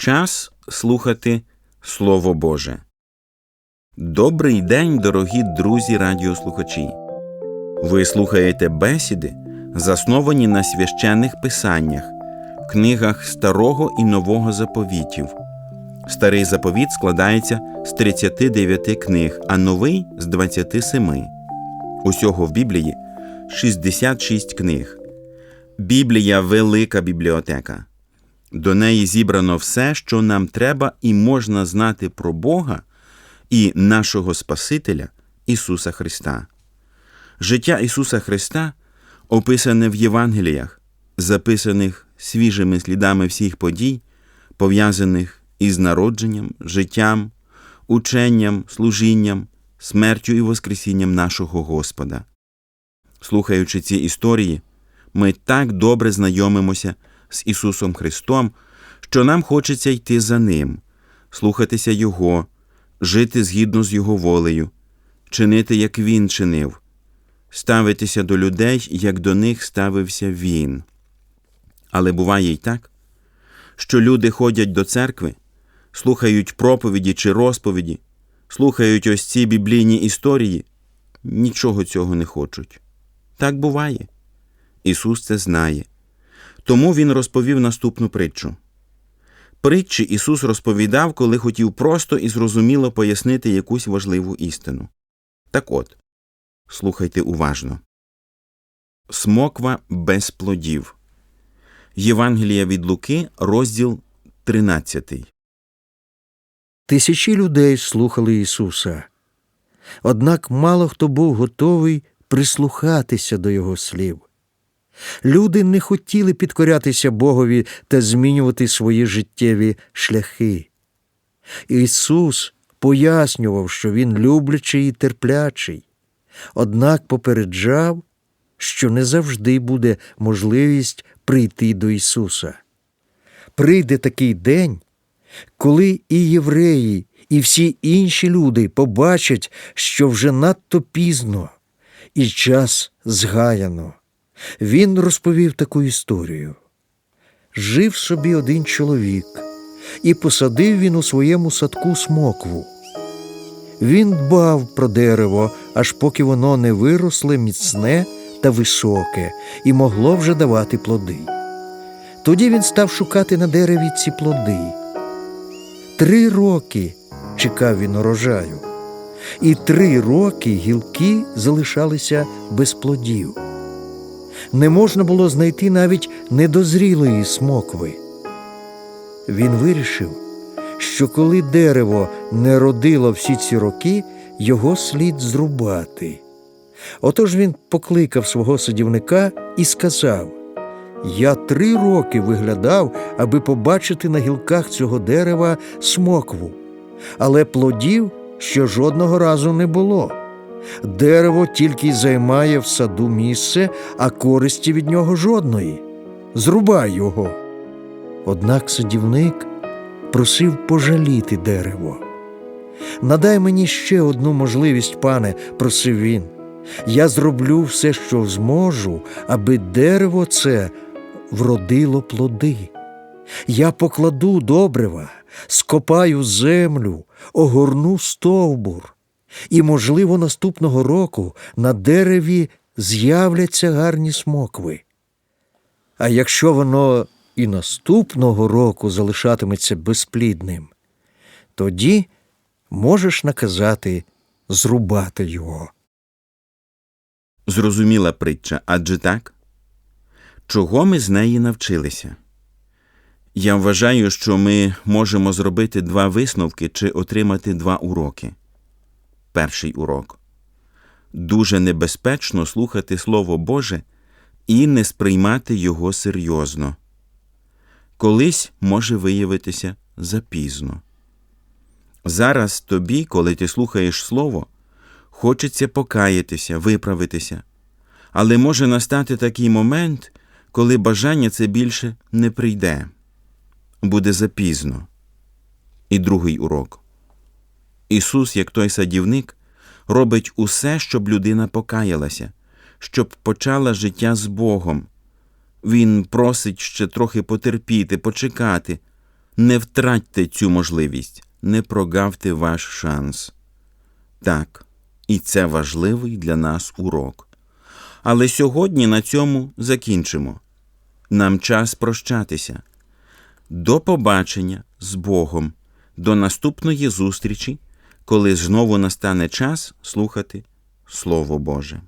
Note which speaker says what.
Speaker 1: Час слухати Слово Боже. Добрий день, дорогі друзі радіослухачі. Ви слухаєте бесіди, засновані на священних писаннях, книгах Старого і Нового заповітів. Старий заповіт складається з 39 книг, а новий з 27. Усього в Біблії 66 книг. Біблія велика бібліотека. До неї зібрано все, що нам треба і можна знати про Бога і нашого Спасителя Ісуса Христа. Життя Ісуса Христа описане в Євангеліях, записаних свіжими слідами всіх подій, пов'язаних із народженням, життям, ученням, служінням, смертю і Воскресінням нашого Господа. Слухаючи ці історії, ми так добре знайомимося з Ісусом Христом, що нам хочеться йти за Ним, слухатися Його, жити згідно з Його волею, чинити, як Він чинив, ставитися до людей, як до них ставився Він. Але буває й так, що люди ходять до церкви, слухають проповіді чи розповіді, слухають ось ці біблійні історії, нічого цього не хочуть. Так буває. Ісус це знає. Тому Він розповів наступну притчу. Притчі Ісус розповідав, коли хотів просто і зрозуміло пояснити якусь важливу істину. Так от, слухайте уважно. Смоква без плодів. Євангелія від Луки, розділ 13.
Speaker 2: Тисячі людей слухали Ісуса. Однак мало хто був готовий прислухатися до Його слів. Люди не хотіли підкорятися Богові та змінювати свої життєві шляхи. Ісус пояснював, що Він люблячий і терплячий, однак попереджав, що не завжди буде можливість прийти до Ісуса. Прийде такий день, коли і євреї, і всі інші люди побачать, що вже надто пізно і час згаяно. Він розповів таку історію. Жив собі один чоловік, і посадив він у своєму садку смокву. Він дбав про дерево, аж поки воно не виросло міцне та високе і могло вже давати плоди. Тоді він став шукати на дереві ці плоди. Три роки чекав він урожаю, і три роки гілки залишалися без плодів. Не можна було знайти навіть недозрілої смокви. Він вирішив, що коли дерево не родило всі ці роки, його слід зрубати. Отож він покликав свого садівника і сказав Я три роки виглядав, аби побачити на гілках цього дерева смокву, але плодів ще жодного разу не було. Дерево тільки й займає в саду місце, а користі від нього жодної. Зрубай його. Однак садівник просив пожаліти дерево. Надай мені ще одну можливість, пане, просив він. Я зроблю все, що зможу, аби дерево це вродило плоди. Я покладу добрива, скопаю землю, огорну стовбур. І, можливо, наступного року на дереві з'являться гарні смокви. А якщо воно і наступного року залишатиметься безплідним, тоді можеш наказати зрубати його.
Speaker 1: Зрозуміла притча, адже так? Чого ми з неї навчилися? Я вважаю, що ми можемо зробити два висновки чи отримати два уроки. Перший урок. Дуже небезпечно слухати Слово Боже і не сприймати його серйозно. Колись може виявитися запізно. Зараз тобі, коли ти слухаєш Слово, хочеться покаятися, виправитися, але може настати такий момент, коли бажання це більше не прийде, буде запізно. І другий урок. Ісус, як той садівник, робить усе, щоб людина покаялася, щоб почала життя з Богом. Він просить ще трохи потерпіти, почекати, Не втратьте цю можливість, не прогавте ваш шанс. Так, і це важливий для нас урок. Але сьогодні на цьому закінчимо. Нам час прощатися. До побачення з Богом, до наступної зустрічі, коли знову настане час слухати Слово Боже.